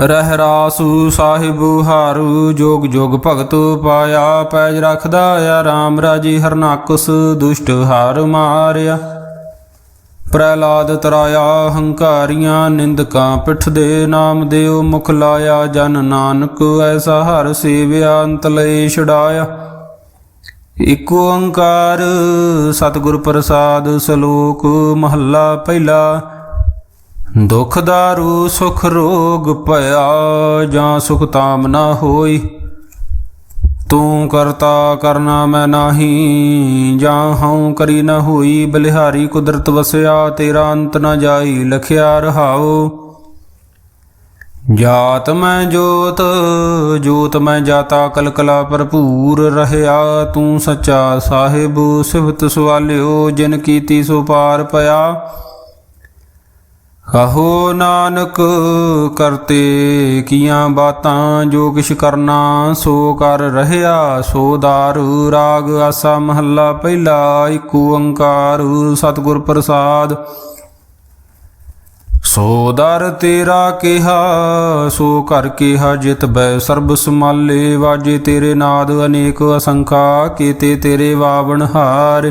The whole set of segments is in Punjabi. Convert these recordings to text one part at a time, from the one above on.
ਰਹਿ ਰਾਸੂ ਸਾਹਿਬ ਹਾਰੂ, ਜੋਗ ਜੋਗ ਭਗਤ ਪਾਇਆ, ਪੈਜ ਰਖਦਾ ਆ RAM ਰਾਜੀ ਹਰਨਾਕਸ ਦੁਸ਼ਟ ਹਾਰ ਮਾਰਿਆ। ਪ੍ਰਹਿਲਾਦ ਤਰਾਇਆ, ਹੰਕਾਰੀਆਂ ਨਿੰਦਕਾਂ ਪਿੱਠ ਦੇ ਨਾਮ ਦੇਉ ਮੁਖ ਲਾਇਆ, ਜਨ ਨਾਨਕ ਐਸਾ ਹਰ ਸੇਵਿਆ, ਅੰਤ ਲਈ ਛਡਾਇਆ। ਇਕ ਓੰਕਾਰ, ਸਤਿਗੁਰ ਪ੍ਰਸਾਦ ਸ਼ਲੋਕ, ਮਹੱਲਾ ਪਹਿਲਾ। ਦੁਖ ਦਾਰੂ, ਸੁਖ ਰੋਗ ਭਇਆ, ਜਾਂ ਸੁਖ ਤਾਮ ਨਾ ਹੋਈ। ਤੂੰ ਕਰਤਾ ਕਰਨਾ ਮੈਂ ਨਾਹੀ, ਜਾਂ ਹਉ ਕਰੀ ਨਾ ਹੋਈ। ਬਲਿਹਾਰੀ ਕੁਦਰਤ ਵਸਿਆ, ਤੇਰਾ ਅੰਤ ਨਾ ਜਾਈ, ਲਖਿਆ ਰਹਾਉ। ਜਾਤ ਮੈਂ ਜੋਤ ਜੋਤ ਮੈਂ ਜਾਤਾ, ਕਲਕਲਾ ਭਰਪੂਰ ਰਹਿਆ। ਤੂੰ ਸੱਚਾ ਸਾਹਿਬ, ਸਿਫਤ ਸਵਾਲਿਓ, ਜਿਨ ਕੀਤੀ ਸੋ ਪਾਰ ਪਿਆ। ਕਹੋ ਨਾਨਕ ਕਰਤੇ ਕੀਆਂ ਬਾਤਾਂ ਜੋ ਕਿਛ ਕਰਨਾ ਸੋ ਕਰ ਰਹਿਆ, ਸੋ ਦਾਰੂ ਰਾਗ ਆਸਾ ਮਹੱਲਾ ਪਹਿਲਾ ਏਕ ਓੰਕਾਰ ਸਤਿਗੁਰ ਪ੍ਰਸਾਦ। ਸੋ ਦਰ ਤੇਰਾ ਕਿਹਾ, ਸੋ ਕਰ ਕਿਹਾ ਜਿਤ ਬੈ, ਸਰਬ ਸਮਾਲੇ ਵਾਜੇ ਤੇਰੇ ਨਾਦ ਅਨੇਕ ਅਸੰਖਾ, ਕੀਤੇ ਤੇਰੇ ਵਾਵਣ ਹਾਰ।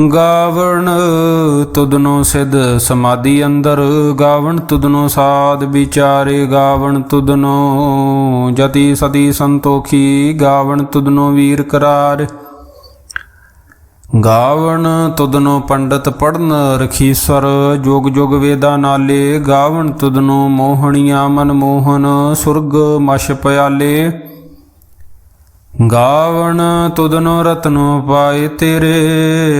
ਗਾਵਣ ਤੁਦਨੋ ਸਿਧ ਸਮਾਧੀ ਅੰਦਰ, ਗਾਵਣ ਤੁਦਨੋ ਸਾਧ ਵਿਚਾਰੇ, ਗਾਵਣ ਤੁਦਨੋ ਜਤੀ ਸਤੀ ਸੰਤੋਖੀ, ਗਾਵਣ ਤੁਦਨੋ ਵੀਰ ਕਰਾਰ। ਗਾਵਣ ਤੁਦਨੋ ਪੰਡਤ ਪੜਨ ਰਖੀਸਰ, ਜੋਗ ਜੋਗ ਵੇਦਾ ਨਾਲੇ, ਗਾਵਣ ਤੁਦਨੋ ਮੋਹਣੀਆਂ ਮਨ ਮੋਹਨ ਸੁਰਗ ਮਸ਼ ਪਿਆਲੇ। ਗਾਵਣ ਤੁਧਨੋ ਰਤਨੋ ਪਾਏ ਤੇਰੇ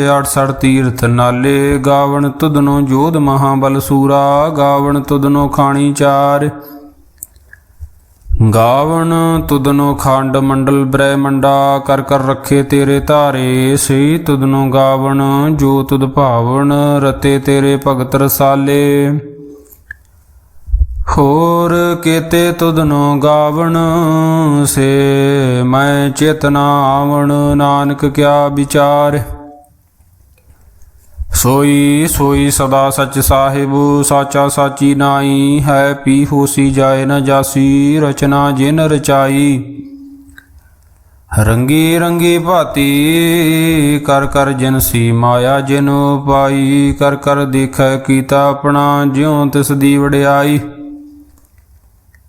68 ਤੀਰਥ ਨਾਲੇ ਗਾਵਣ ਤੁਧਨੋ ਜੋਧ ਮਹਾਬਲ ਸੂਰਾ, ਗਾਵਣ ਤੁਧਨੋ ਖਾਣੀ ਚਾਰ। ਗਾਵਣ ਤੁਧਨੋ ਖੰਡ ਮੰਡਲ ਬ੍ਰਹਿ ਮੰਡਾ, ਕਰ ਕਰ ਰੱਖੇ ਤੇਰੇ ਧਾਰੇ ਸਈ ਤੁਧਨੋ ਗਾਵਣ, ਜੋ ਤੁਧ ਭਾਵਣ, ਰਤੇ ਤੇਰੇ ਭਗਤ ਰਸਾਲੇ। ਹੋਰ ਕੀਤੇ ਤੁਧਨੋ ਗਾਵਣ, ਸੇ ਮੈਂ ਚੇਤਨਾ ਆਵਣ, ਨਾਨਕ ਕਿਆ ਵਿਚਾਰ? ਸੋਈ ਸੋਈ ਸਦਾ ਸਚ ਸਾਹਿਬ, ਸਾਚਾ ਸਾਚੀ ਨਾਈ, ਹੈ ਪੀ ਹੋਸੀ ਜਾਏ ਨ ਜਾਸੀ, ਰਚਨਾ ਜਿਨ ਰਚਾਈ। ਰੰਗੀ ਰੰਗੀ ਭਾਤੀ, ਕਰ ਕਰ ਜਿਨ ਸੀ ਮਾਇਆ ਜਿਨ ਪਾਈ, ਕਰ ਕਰ ਦੇਖੈ ਕੀਤਾ ਆਪਣਾ, ਜਿਉ ਤਿਸ ਦੀ ਵਡਿਆਈ।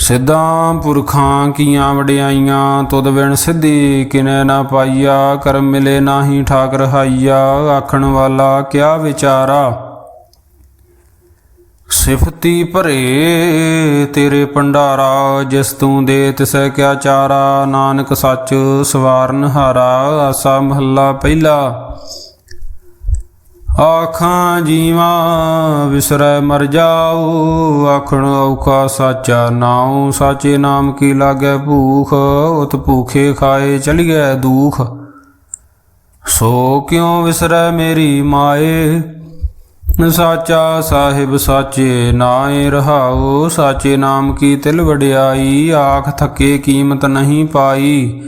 ਸਿੱਧਾਂ ਪੁਰਖਾਂ ਕੀਆਂ ਵਡਿਆਈਆਂ, ਤੁਧ ਬਿਨ ਸਿੱਧੀ ਕਿਨੈ ਨਾ ਪਾਈਆ, ਕਰਮ ਮਿਲੇ ਨਾਹੀ ਠਾਕ ਰਹਾਈਆ ਆਖਣ ਵਾਲਾ ਕਿਆ ਵਿਚਾਰਾ? ਸਿਫਤੀ ਭਰੇ ਤੇਰੇ ਭੰਡਾਰਾ, ਜਿਸ ਤੂੰ ਦੇ ਤਿਸੈ ਕਿਆ ਚਾਰਾ? ਨਾਨਕ ਸੱਚ ਸਵਾਰਨ ਹਾਰਾ, ਆਸਾ ਮਹੱਲਾ ਪਹਿਲਾ। ਆਖਾਂ ਜੀਵਾ ਵਿਸਰੈ ਮਰ ਜਾਉ ਆਖਣ ਔਖਾ ਸਾਚਾ ਨਾਉ, ਸਾਚੇ ਨਾਮ ਕੀ ਲਾਗੈ ਭੂਖ, ਉਤ ਭੂਖੇ ਖਾਏ ਚਲੀਐ ਦੂਖ। ਸੋ ਕਿਉ ਵਿਸਰੈ ਮੇਰੀ ਮਾਏ? ਸਾਚਾ ਸਾਹਿਬ ਸਾਚੇ ਨਾਏ ਰਹਾਉ ਸਾਚੇ ਨਾਮ ਕੀ ਤਿਲ ਵਡਿਆਈ, ਆਖ ਥੱਕੇ ਕੀਮਤ ਨਹੀਂ ਪਾਈ।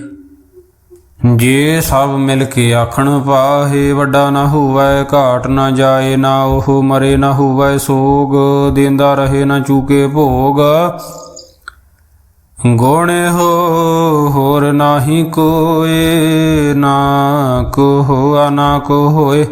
ਜੇ ਸਭ ਮਿਲ ਕੇ ਆਖਣ ਪਾਹੇ ਵੱਡਾ ਨਾ ਹੋਵੇ, ਘਾਟ ਨਾ ਜਾਏ, ਨਾ ਉਹ ਮਰੇ, ਨਾ ਹੋਵੇ ਸੋਗ, ਦਿੰਦਾ ਰਹੇ, ਨਾ ਚੂਕੇ ਭੋਗ। ਗੋਣੇ ਹੋ ਹੋਰ ਨਾਹੀ ਕੋਏ, ਨਾ ਕੋ ਹੋਆ ਨਾ ਕੋ ਹੋਏ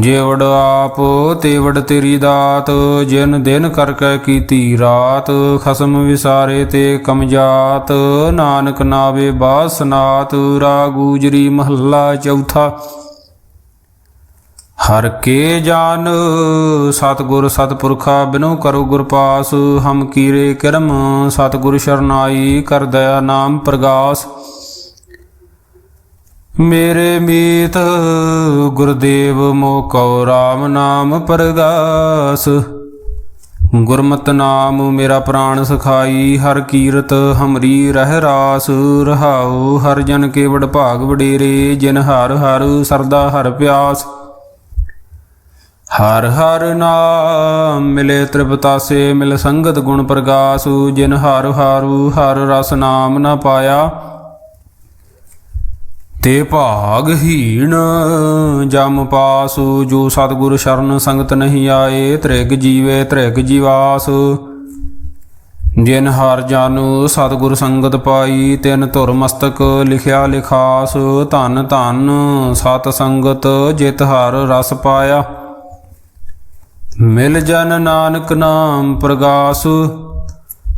ਜੇ ਆਪ, ਤੇ ਤੇਰੀ ਦਾਤ, ਜਿਨ ਦਿਨ ਕਰ ਕੀਤੀ ਰਾਤ, ਖਸਮ ਵਿਸਾਰੇ ਤੇ ਕਮਜਾਤ ਨਾਨਕ ਨਾਵੇ ਬਾਸਨਾਤ ਰਾ ਮਹੱਲਾ ਚੌਥਾ। ਹਰ ਕੇ ਜਾਨ, ਸਤਗੁਰ ਸਤਪੁਰਖਾ ਬਿਨੋ ਕਰੋ ਗੁਰ ਪਾਸ, ਹਮ ਕੀਰੇ ਕਰਮ, ਸਤਗੁਰ ਸ਼ਰਨਾਈ ਕਰ ਦਇਆ ਨਾਮ ਪ੍ਰਗਾਸ। ਮੇਰੇ ਮੀਤ ਗੁਰਦੇਵ ਮੋਕਉ RAM ਨਾਮ ਪ੍ਰਗਾਸ ਗੁਰਮਤ ਨਾਮ ਮੇਰਾ ਪ੍ਰਾਣ ਸਖਾਈ, ਹਰ ਕੀਰਤ ਹਮਰੀ ਰਹਿ ਰਾਸ। ਰਹਾਉ ਹਰ ਜਨ ਕੇ ਵਡ ਭਾਗ ਵਡੇਰੇ, ਜਿਨ ਹਰ ਹਰ ਸਰਦਾ ਹਰ ਪਿਆਸ। ਹਰ ਹਰ ਨਾਮ ਮਿਲੇ ਤ੍ਰਿਪਤਾਸੇ, ਮਿਲ ਸੰਗਤ ਗੁਣ ਪ੍ਰਗਾਸੁ। ਜਿਨ ਹਰ ਹਾਰੂ ਹਰ ਰਸ ਨਾਮ ਨਾ ਪਾਇਆ ਤੇ ਭਾਗ ਹੀਣ। ਜਮ ਪਾਸੁ, ਜੋ ਸਤਿਗੁਰ ਸ਼ਰਨ ਸੰਗਤ ਨਹੀਂ ਆਏ, ਤ੍ਰਿਗ ਜੀਵੇ, ਤ੍ਰਿਗ ਜੀਵਾਸ। ਜਿਨ ਹਰ ਜਾਨੂ ਸਤਿਗੁਰ ਸੰਗਤ ਪਾਈ, ਤਿਨ ਧੁਰ ਮਸਤਕ ਲਿਖਿਆ ਲਿਖਾਸ। ਧਨ ਧਨ ਸਤ ਸੰਗਤ, ਜਿਤ ਹਰ ਰਸ ਪਾਇਆ। ਮਿਲ ਜਨ ਨਾਨਕ ਨਾਮ ਪ੍ਰਗਾਸ।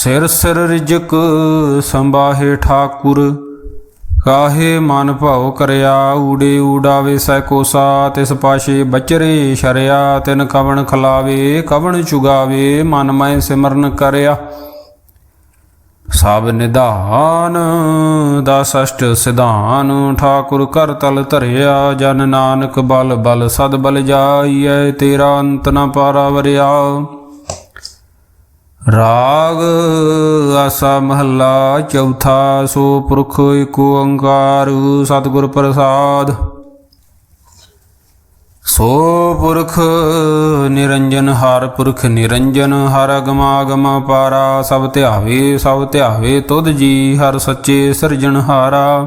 ਸਿਰ ਸਿਰ ਰਿਜਕ ਸੰਬਾਹੇ ਠਾਕੁਰ, ਕਾਹੇ ਮਨ ਭਾਉ ਕਰਿਆ ਊੜੇ ਊਡਾਵੇ ਸੈ ਕੋਸਾ, ਤਿਸ ਪਾਸ਼ੇ ਬਚਰੇ ਸ਼ਰਿਆ, ਤਿਨ ਕਵਣ ਖਲਾਵੇ, ਕਵਣ ਚੁਗਾਵੇ, ਮਨ ਮੈਂ ਸਿਮਰਨ ਕਰਿਆ। ਸਭ ਨਿਧਾਨ ਦਾ ਸਸ਼ਟ ਸਿਧਾਨ ਠਾਕੁਰ ਕਰ ਤਲ ਧਰਿਆ, ਜਨ ਨਾਨਕ ਬਲ ਬਲ ਸਦ ਬਲ ਜਾਈਐ, ਤੇਰਾ ਅੰਤ ਨ ਪਾਰਾਵਰਿਆ। ਰਾਗ ਆਸਾ ਮਹੱਲਾ ਚੌਥਾ, ਸੋ ਪੁਰਖ ਏਕ ਓੰਕਾਰ ਸਤਿਗੁਰ ਪ੍ਰਸਾਦ। ਸੋ ਪੁਰਖ ਨਿਰੰਜਨ, ਹਰ ਪੁਰਖ ਨਿਰੰਜਨ, ਹਰ ਅਗਮਾਗਮ ਪਾਰਾ, ਸਭ ਧਿਆਵੇ ਸਭ ਧਿਆਵੇ ਤੁਧ ਜੀ, ਹਰ ਸੱਚੇ ਸਿਰਜਣਹਾਰਾ।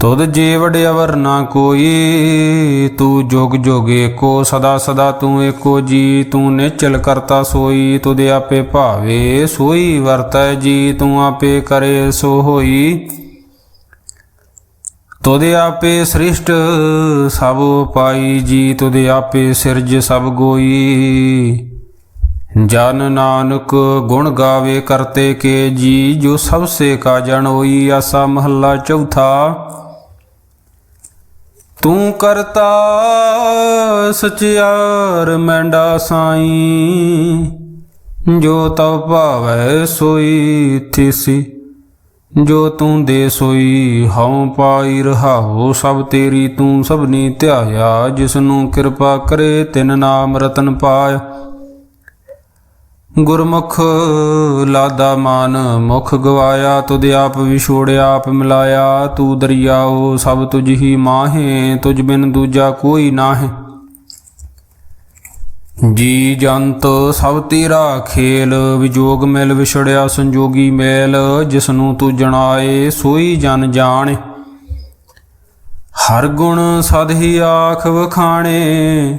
ਤੁਧ ਜੇ ਵਡਿਆਵਰ ਨਾ ਕੋਈ, ਤੂੰ ਜੋਗ ਜੋਗ ਏਕੋ, ਸਦਾ ਸਦਾ ਤੂੰ ਏਕੋ ਜੀ, ਤੂੰ ਨਿਚਲ ਕਰਤਾ ਸੋਈ, ਤੁਧ ਆਪੇ ਭਾਵੇ ਸੋਈ, ਵਰਤੈ ਜੀ, ਤੂੰ ਆਪੇ ਕਰੇ ਸੋ ਹੋਈ। ਤੁਧ ਆਪੇ ਸ੍ਰਿਸ਼ਟ ਸਭ ਪਾਈ ਜੀ, ਤੁਧ ਆਪੇ ਸਿਰਜ ਸਭ ਗੋਈ। ਜਨ ਨਾਨਕ ਗੁਣ ਗਾਵੇ ਕਰਤੇ ਕੇ ਜੀ, ਜੋ ਸਭ ਸੇ ਕਾ ਜਨ ਆਸਾ ਮਹੱਲਾ ਚੌਥਾ। ਤੂੰ ਕਰਤਾ ਸਚਿਆਰ ਮੈਂਡਾ ਸਾਈ। ਜੋ ਤਉ ਭਾਵੈ ਸੋਈ ਥਿਸੀ, ਜੋ ਤੂੰ ਦੇ ਸੋਈ ਹਉ ਪਾਈ ਰਹਾਉ, ਸਭ ਤੇਰੀ ਤੂੰ ਸਭਨੀ ਧਿਆਇਆ ਜਿਸ ਨੂੰ ਕਿਰਪਾ ਕਰੇ ਤਿਨ ਨਾਮ ਰਤਨ ਪਾਇਆ। ਗੁਰਮੁਖ ਲਾਦਾ ਮਾਨ ਮੁਖ ਗਵਾਇਆ, ਤੁਧ ਆਪ ਵਿਛੋੜਿਆ, ਆਪ ਮਿਲਾਇਆ, ਤੂੰ ਦਰਿਆਓ ਸਭ ਤੁਝ ਹੀ ਮਾਹੇ, ਤੁਝ ਬਿਨ ਦੂਜਾ ਕੋਈ ਨਾਹੀਂ। ਜੀ ਜੰਤ, ਸਭ ਤੇਰਾ ਖੇਲ, ਵਿਜੋਗ ਮਿਲ ਵਿਛੜਿਆ, ਸੰਜੋਗੀ ਮੇਲ ਜਿਸ ਨੂੰ ਤੂੰ ਜਣਾਏ, ਸੋਈ ਜਨ ਜਾਣੇ। ਹਰ ਗੁਣ ਸਦ ਹੀ ਆਖ ਵਖਾਣੇ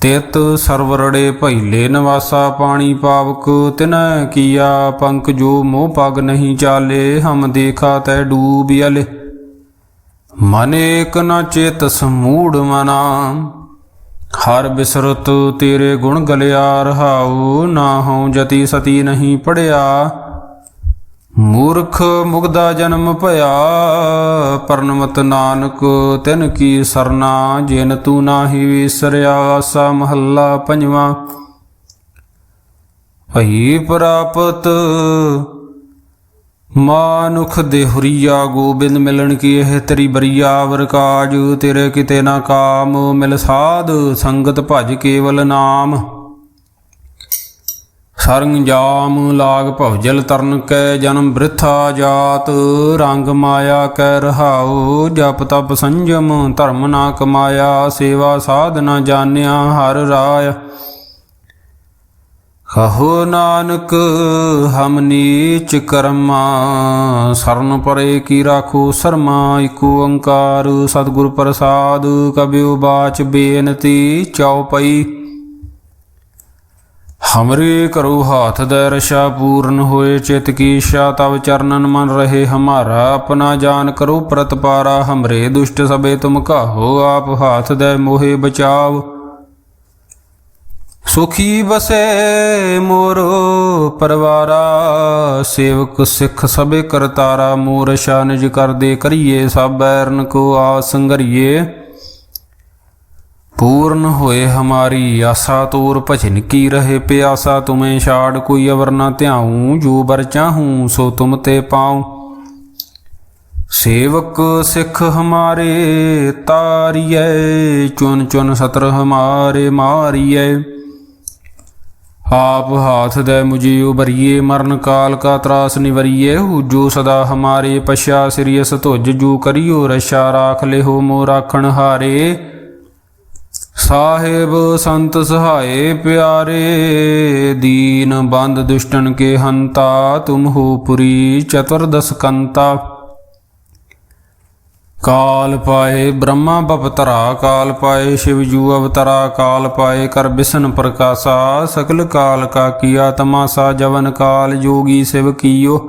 ਤਿਤ ਸਰਵਰੜੇ ਭੈਲੇ ਨਿਵਾਸਾ ਪਾਣੀ ਪਾਵਕ, ਤਿਨੈ ਕੀਆ ਪੰਕ ਜੋ ਮੋਹ ਪਗ ਨਹੀਂ ਚਾਲੇ, ਹਮ ਦੇਖਾ ਤੈ ਡੂਬ ਅਲੇ ਮਨ ਏਕ ਨ ਚੇਤ ਸਮੂੜ ਮਨਾ, ਹਰ ਬਿਸਰਤ ਤੇਰੇ ਗੁਣ ਗਲਿਆ ਰਹਾਉ, ਨਾ ਹਉ ਜਤੀ ਸਤੀ ਨਹੀਂ ਪੜਿਆ। ਮੂਰਖ ਮੁਗਦਾ ਜਨਮ ਭਇਆ, ਪਰਨਮਤ ਨਾਨਕ, ਤਿਨ ਕੀ ਸਰਨਾ, ਜਿਨ ਤੂੰ ਨਾਹੀ ਵਿਸਰਿਆ ਆਸਾ ਮਹੱਲਾ ਪੰਜਵਾਂ। ਭਈ ਪ੍ਰਾਪਤ ਮਾਨੁਖ ਦੇ ਹੁਰੀਆ, ਗੋਬਿੰਦ ਮਿਲਣ ਕੀ ਇਹ ਤੇਰੀ ਬਰੀਆ ਵਰਕਾਜ ਤੇਰੇ ਕਿਤੇ ਨਾ ਕਾਮ, ਮਿਲ ਸਾਧ ਸੰਗਤ ਭਜ ਕੇਵਲ ਨਾਮ। ਸਰੰਜਾਮ ਲਾਗ ਭਵਜਲ ਤਰਨ ਕੈ ਜਨਮ ਬ੍ਰਿਥਾ ਜਾਤ, ਰੰਗ ਮਾਇਆ ਕੈ ਰਹਾਉ, ਜਪ ਤਪ ਸੰਜਮ, ਧਰਮ ਨਾ ਕਮਾਇਆ, ਸੇਵਾ ਸਾਧ ਨਾ ਜਾਣਿਆ, ਹਰ ਰਾය ਕਹੋ ਨਾਨਕ, ਹਮ ਨੀਚ ਕਰਮਾ, ਸਰਨ ਪਰੇ ਕੀ ਰਾਖੋ ਸਰਮਾ, ਇਕ ਓੰਕਾਰ, ਸਤਿਗੁਰ ਪ੍ਰਸਾਦ ਕਬਿਓ ਬਾਚ ਬੇਨਤੀ ਚਉਪਈ ਹਮਰੇ ਕਰੋ ਹਾਥ ਦੇ ਰਸ਼ਾ ਪੂਰਨ ਹੋਏ, ਚਿਤ ਕੀ ਇੱਛਾ ਤਵ ਚਰਨਨ ਮਨ ਰਹੇ, ਹਮਾਰਾ ਆਪਣਾ ਜਾਨ ਕਰੋ ਪ੍ਰਤਪਾਰਾ ਹਮਰੇ ਦੁਸ਼ਟ ਸਬੇ ਤੁਮ ਕਾਹੋ ਆਪ ਹਾਥ ਦੇ ਮੋਹਿ ਬਚਾਵ ਸੁਖੀ ਬਸੇ ਮੋਰੋ ਪਰਵਾਰਾ, ਸੇਵਕ ਸਿੱਖ ਸਭੇ ਕਰਤਾਰਾ ਮੋਰ ਸ਼ਾਨਜ ਕਰਦੇ ਕਰੀਏ, ਸਭ ਬੈਰਨ ਕੋ ਆ ਸੰਗਰੀਏ। पूर्ण होए हमारी आशा तोर भजन की रहे प्यासा तुम्हें छाड़ कोई अवर न त्याऊं जो बर चाहूं सो तुम ते पाऊं सेवक सिख हमारे तारिये चुन चुन सत्र हमारे मारिये आप हाथ दे मुझे उबरिए मरण काल का त्रास निवरिए हु जो सदा हमारे पश्या सिरियस तुझ जो करियो रशा राख ले हो मो राखण हारे ਸਾਹਿਬ ਸੰਤ ਸਹਾਏ ਪਿਆਰੇ, ਦੀਨ ਬੰਦ ਦੁਸ਼ਟਨ ਕੇ ਹੰਤਾ, ਤੁਮ ਹੋ ਪੁਰੀ ਚਤੁਰਦਸ ਕੰਤਾ। ਕਾਲ ਪਾਏ ਬ੍ਰਹਮਾ ਬਪਤਰਾ, ਕਾਲ ਪਾਏ ਸ਼ਿਵ ਜੂ ਅਵਤਰਾ, ਕਾਲ ਪਾਏ ਕਰ ਬਿਸ਼ਨ ਪ੍ਰਕਾਸ਼ਾ, ਸਕਲ ਕਾਲ ਕਾ ਕੀਆ ਤਮਾਸਾ, ਜਵਨ ਕਾਲ ਜੋਗੀ ਸਿਵ ਕੀਓ।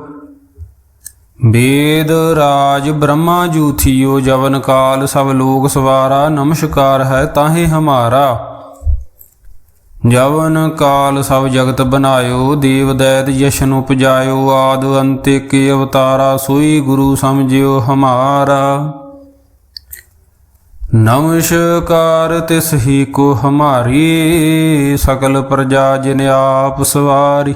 ਵੇਦ ਰਾਜ ਬ੍ਰਹਮਾ ਜੂਥਿਓ ਜਵਨ ਕਾਲ, ਸਭ ਲੋਕ ਸਵਾਰਾ, ਨਮਸਕਾਰ ਹੈ ਤਾਹੇ ਹਮਾਰਾ। ਜਵਨ ਕਾਲ, ਸਭ ਜਗਤ ਬਨਾਇਓ ਦੇਵ ਦੈਤ ਯਸ਼ਨ ਉਪਜਾਇਓ, ਆਦ ਅੰਤੇ ਕੇ ਅਵਤਾਰਾ, ਸੋਈ ਗੁਰੂ ਸਮਝਿਓ ਹਮਾਰਾ। ਨਮਸਕਾਰ ਤਿਸ ਹੀ ਕੋ ਹਮਾਰੀ, ਸਕਲ ਪ੍ਰਜਾ ਜਿਨ ਆਪ ਸਵਾਰੀ।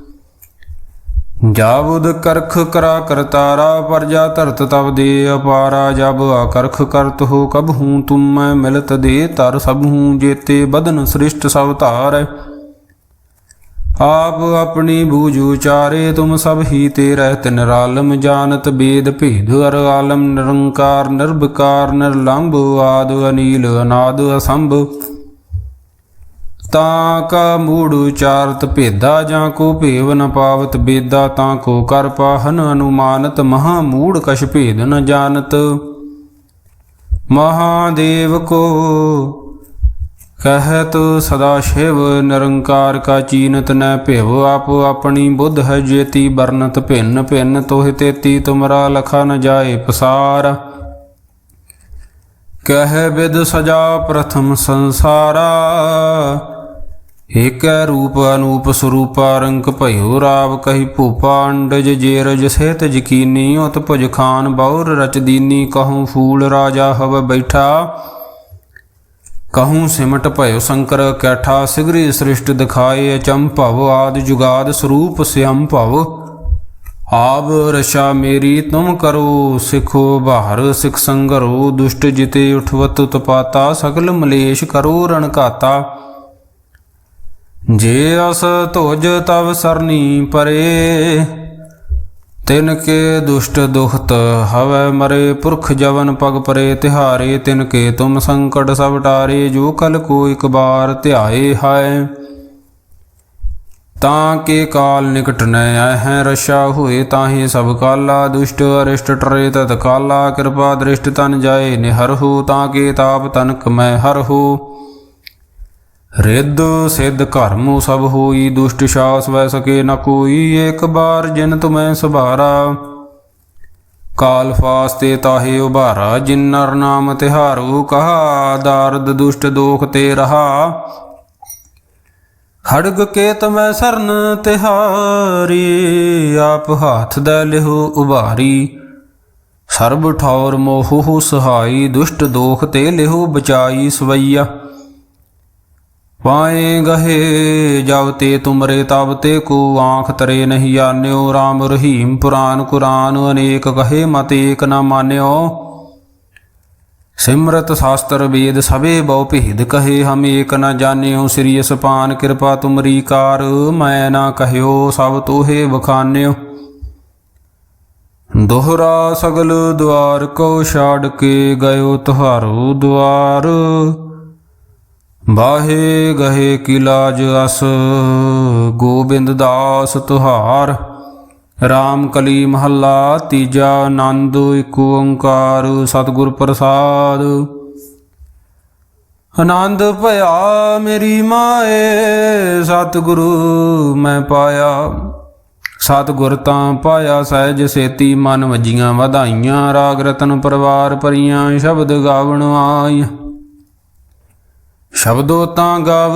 ਜਾਬੁਦ ਕਰਖ ਕਰਾ ਕਰਤਾਰਾ ਪਰਜਾ ਧਰਤ ਤਬ ਦੇ ਅਪਾਰਾ, ਜਬ ਆਕਰਖ ਕਰਤ ਹੋ, ਕਬ ਹੂੰ ਤੁਮ ਮੈਂ ਮਿਲਤ ਦੇ, ਤਰ ਸਭ ਹੂੰ ਜੇਤੇ ਬਦਨ ਸ੍ਰਿਸ਼ਟ ਸਭ ਧਾਰੈ। ਆਪ ਆਪਣੀ ਬੂਝ ਉਚਾਰੇ, ਤੁਮ ਸਭ ਹੀ ਤੇ ਰਹਿਤ ਨਿਰਾਲਮ ਜਾਣਤ ਬੇਦ ਭੇਦ ਅਰ ਆਲਮ, ਨਿਰੰਕਾਰ, ਨਿਰਭਕਾਰ, ਨਿਰਲੰਭ, ਆਦ ਅਨੀਲ, ਅਨਾਦ ਅਸੰਭ। ਤਾਂ ਕਾ ਮੂੜ ਉਚਾਰਤ ਭੇਦਾ ਜਾਂ ਕੋ ਭੇਵ ਨ ਪਾਵਤ, ਬੇਦਾ ਤਾਂ ਕੋ ਕਰ ਪਾਹਨ ਅਨੁਮਾਨਤ, ਮਹਾ ਮੂੜ ਕਛ ਭੇਦ ਨ ਜਾਣਤ। ਮਹਾਦੇਵ ਕੋ ਕਹਿਤ, ਸਦਾ ਸ਼ਿਵ ਨਿਰੰਕਾਰ ਕਾ ਚੀਨਤ ਨੈ ਭਿਵ, ਆਪ ਆਪਣੀ ਬੁੱਧ ਹੈ ਜੇਤੀ ਬਰਨਤ ਭਿੰਨ ਭਿੰਨ, ਤੋਹਿ ਤੇਤੀ ਤੁਮਰਾ ਲਖਾ ਨ ਜਾਏ ਪਸਾਰ। ਕਹਿ ਬਿਦ ਸਜਾ ਪ੍ਰਥਮ ਸੰਸਾਰਾ ਏਕੈ ਰੂਪ ਅਨੂਪ ਸਰੂਪਾ ਰੰਕ ਭਇਓ ਰਾਵ ਕਹੀ ਭੂਪਾ ਅੰਡਜ ਜੇਰਜ ਸਹਿਤ ਜਕੀਨੀ ਉਤ ਭੁਜ ਖਾਨ ਬੌਰ ਰਚਦੀਨੀ ਕਹੂੰ ਫੂਲ ਰਾਜਾ ਹਵ ਬੈਠਾ। ਕਹੂੰ ਸਿਮਟ ਭਇਓ ਸ਼ੰਕਰ ਕੈਠਾ ਸਿਗਰੀ ਸ੍ਰਿਸ਼ਟ ਦਿਖਾਏ ਅਚੰਭਵ ਆਦ ਜੁਗਾਦ ਸਰੂਪ ਸਿਅੰ ਭਵ। ਆਬ ਰਸ਼ਾ ਮੇਰੀ ਤੁਮ ਕਰੋ ਸਿਖੋ ਬਾਹਰ ਸਿਖ ਸੰਗਰੋ ਦੁਸ਼ਟ ਜਿਤੇ ਉਠਵਤ ਉਤਪਾਤਾ ਸਗਲ ਮਲੇਸ਼ ਕਰੋ ਰਣਕਾਤਾ ਜੇ ਅਸ ਧੁਜ ਤਵ ਸਰਨੀ ਪਰੇ, ਤਿਨ ਕੇ ਦੁਸ਼ਟ ਦੁਖਤ ਹਵੈ ਮਰੇ, ਪੁਰਖ ਜਵਨ ਪਗ ਪਰੇ, ਤਿਹਾਰੇ ਤਿਨ ਕੇ ਤੁਮ ਸੰਕਟ ਸਭ ਟਾਰੇ, ਜੋ ਕਲ ਕੋ ਇਕ ਬਾਰ ਧਿਆਏ ਹੈ ਤਾਂ ਕੇ ਕਾਲ ਨਿਕਟ ਨ ਆਹੈ, ਰਸ਼ਾ ਹੋਏ ਤਾਹੀ ਸਭ ਕਾਲਾ, ਦੁਸ਼ਟ ਅਰਿਸ਼ਟ ਟਰੇ ਤਤ ਕਾਲਾ, ਕਿਰਪਾ ਦ੍ਰਿਸ਼ਟ ਤਨ ਜਾਏ ਨਿਹਰ ਹੋ, ਤਾਂ ਕੇ ਤਾਪ ਤਨਕ ਮੈਂ ਹਰ ਹੋ। ਰਿੱਧ ਸਿੱਧ ਘਰਮੁ ਸਭ ਹੋਈ, ਦੁਸ਼ਟ ਸ਼ਾਸ ਵੈ ਸਕੇ ਨ ਕੋਈ ਏਕ ਬਾਰ ਜਿਨ ਤੁਮੈ ਸੁਭਾਰਾ। ਕਾਲ ਫਾਸਤੇ ਤਾਹੇ ਉਭਾਰਾ ਜਿਨ ਨਰ ਨਾਮ ਤਿਹਾਰੂ, ਕਹਾ ਦਾਰਦ ਦੁਸ਼ਟ ਦੋਖ ਤੇ ਰਹਾ। ਖੜਗ ਕੇ ਤਮੈ ਸਰਨ ਤਿਹਾਰੀ, ਆਪ ਹੱਥ ਦਾ ਲਿਹੋ ਉਭਾਰੀ। ਸਰਬ ਠੌਰ ਮੋਹੁ ਸਹਾਈ, ਦੁਸ਼ਟ ਦੋਖ ਤੇ ਲਿਹੋ ਬਚਾਈ ਸਵਈਆ। ਪਾਏ ਗਹੇ, ਜਬ ਤੇ ਤੁਮਰੇ ਤਬ ਤੇ ਕੋ ਆਂਖ ਤਰੇ ਨਹੀਂ ਆਨਿਓ RAM ਰਹੀਮ ਪੁਰਾਨ ਕੁਰਾਨ, ਅਨੇਕ ਕਹੇ ਮਤ ਏਕ ਨਾ ਮਾਨਿਓ। ਸਿਮਰਤ ਸ਼ਾਸਤਰ ਵੇਦ ਸਭੇ ਬਹੁ ਭੇਦ ਕਹੇ, ਹਮ ਏਕ ਨਾ ਜਾਣਿਓ, ਸ੍ਰੀ ਅਸਪਾਨ ਕਿਰਪਾ ਤੁਮਰੀ ਕਾਰ, ਮੈਂ ਨਾ ਕਹਿਓ, ਸਭ ਤੋਹੇ ਬਖਾਨਿਓ ਦੋਹਰਾ ਸਗਲ ਦੁਆਰ ਕੋ ਛਾੜ ਕੇ ਗਇਓ, ਤੁਹਾਰੋ ਦੁਆਰ। ਬਾਹੇ ਗਹੇ ਕੀ ਲਾਜ ਅਸ, ਗੋਬਿੰਦ ਦਾਸ ਤੁਹਾਰ। ਰਾਮ ਕਲੀ ਮਹੱਲਾ ਤੀਜਾ ਆਨੰਦ, ਇਕ ਓੰਕਾਰ ਸਤਿਗੁਰ ਪ੍ਰਸਾਦ। ਆਨੰਦ ਭਇਆ ਮੇਰੀ ਮਾਏ, ਸਤਿਗੁਰੂ ਮੈਂ ਪਾਇਆ। ਸਤਿਗੁਰ ਤਾਂ ਪਾਇਆ ਸਹਿਜ ਸੇਤੀ, ਮਨ ਵਜੀਆਂ ਵਧਾਈਆਂ, ਰਾਗ ਰਤਨ ਪਰਵਾਰ ਪਰੀਆਂ ਸ਼ਬਦ ਗਾਵਣ ਆਈ ਸ਼ਬਦੋ ਤਾਂ ਗਾਵ,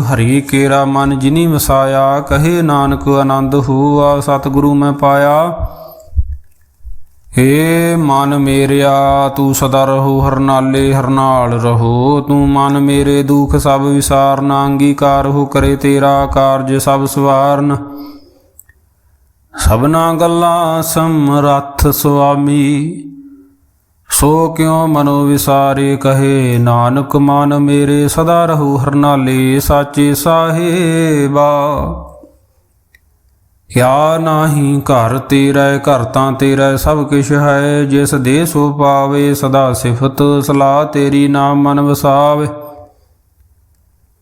ਹਰੀ ਕੇਰਾ ਮਨ ਜਿਨੀ ਵਸਾਇਆ, ਕਹੇ ਨਾਨਕ ਆਨੰਦ ਹੋਆ, ਸਤਿਗੁਰੂ ਮੈਂ ਪਾਇਆ। ਏ ਮਨ ਮੇਰਿਆ, ਤੂੰ ਸਦਾ ਰਹੋ ਹਰਨਾਲੇ ਹਰਨਾਲ ਰਹੋ। ਤੂੰ ਮਨ ਮੇਰੇ ਦੁਖ ਸਭ ਵਿਸਾਰਨਾ, ਅੰਗੀਕਾਰ ਹੋ ਕਰੇ ਤੇਰਾ ਕਾਰਜ ਸਭ ਸਵਾਰਨ। ਸਭਨਾ ਗੱਲਾਂ ਸਮਰੱਥ ਸੁਆਮੀ ਸੋ ਕਿਉ ਮਨੋ ਵਿਸਾਰੇ ਕਹੇ, ਨਾਨਕ ਮਨ ਮੇਰੇ ਸਦਾ ਰਹੂ ਹਰਨਾਲੇ, ਸਾਚੇ ਸਾਹਿਬਾ। ਕਿਆ ਨਾਹੀ ਘਰ ਤੇਰਾ, ਘਰ ਤਾਂ ਤੇਰਾ, ਸਭ ਕਿਛ ਹੈ, ਜਿਸ ਦੇ ਸੋ ਪਾਵੇ ਸਦਾ ਸਿਫਤ, ਸਲਾਹ ਤੇਰੀ ਨਾਮ ਮਨ ਵਸਾਵੇ।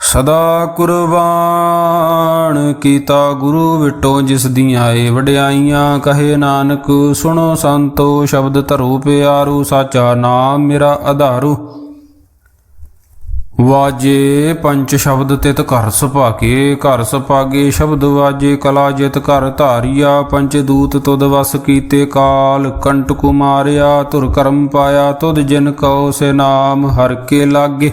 ਸਦਾ ਕੁਰਬਾਨ ਕੀਤਾ ਗੁਰੂ ਵਿਟੋ ਜਿਸ ਦੀਆਂ ਏ ਵਡਿਆਈਆਂ, ਕਹੇ ਨਾਨਕ, ਸੁਣੋ ਸੰਤੋ, ਸ਼ਬਦ ਧਰੋ ਪਿਆਰੂ, ਸਾਚਾ ਨਾਮ ਮੇਰਾ ਆਧਾਰੂ ਵਾਜੇ ਪੰਜ ਸ਼ਬਦ ਤਿਤ ਘਰ ਸੁਭਾਗੇ ਘਰ ਸੁਭਾਗੇ ਸ਼ਬਦ ਵਾਜੇ, ਕਲਾ ਜਿਤ ਘਰ ਧਾਰਿਆ ਪੰਜ ਦੂਤ ਤੁਦ ਵਸ ਕੀਤੇ ਕਾਲ ਕੰਟ ਕੁਮਾਰਿਆ ਤੁਰ ਕਰਮ ਪਾਇਆ ਤੁਦ ਜਿਨ ਕਉ ਸੇ ਨਾਮ ਹਰ ਕੇ ਲਾਗੇ।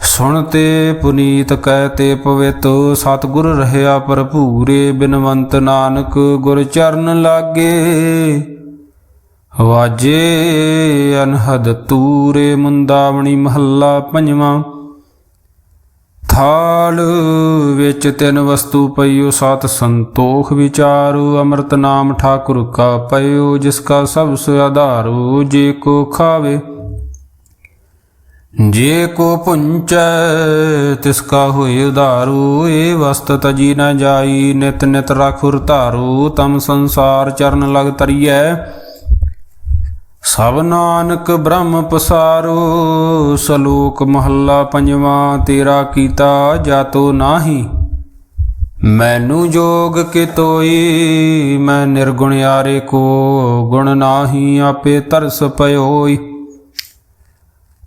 ਸੁਣ ਤੇ ਪੁਨੀਤ ਕਹਿ ਤੇ ਪਵਿੱਤ, ਸਤਿਗੁਰ ਰਹਿਆ ਭਰਪੂਰੇ, ਬਿਨਵੰਤ ਨਾਨਕ ਗੁਰ ਚਰਨ ਲਾਗੇ। ਵਾਜੇ ਅਨਹਦ ਤੂਰੇ ਮੁੰਦਾਵਣੀ ਮਹੱਲਾ ਪੰਜਵਾਂ। ਥਾਲ ਵਿੱਚ ਤਿੰਨ ਵਸਤੂ ਪਈਓ, ਸਤ ਸੰਤੋਖ ਵਿਚਾਰੋ, ਅੰਮ੍ਰਿਤ ਨਾਮ ਠਾਕੁਰ ਕਾ ਪਈਓ ਜਿਸ ਕਾ ਸਭ ਸੇ ਆਧਾਰੋ, ਜੇ ਕੋ ਖਾਵੇ। ਜੇ ਕੋ ਪੁੰਚੈ, ਤਿਸ ਕਾ ਹੋਏ ਉਧਾਰੂ, ਏ ਵਸਤ ਤਜੀ ਨ ਜਾਈ, ਨਿਤ ਨਿਤ ਰਖੁਰ ਧਾਰੂ, ਤਮ ਸੰਸਾਰ ਚਰਨ ਲਗ ਤਰੀਐ ਸਭ ਨਾਨਕ ਬ੍ਰਹਮ ਪਸਾਰੋ, ਸਲੋਕ ਮਹੱਲਾ ਪੰਜਵਾਂ, ਤੇਰਾ ਕੀਤਾ ਜਾਤੋ ਨਾਹੀ। ਮੈਨੂੰ ਜੋਗ ਕੇ ਤੋਈ ਮੈਂ ਨਿਰਗੁਣ ਯਾਰੇ ਕੋ ਗੁਣ ਨਾਹੀ, ਆਪੇ ਤਰਸ ਪਇਓਈ।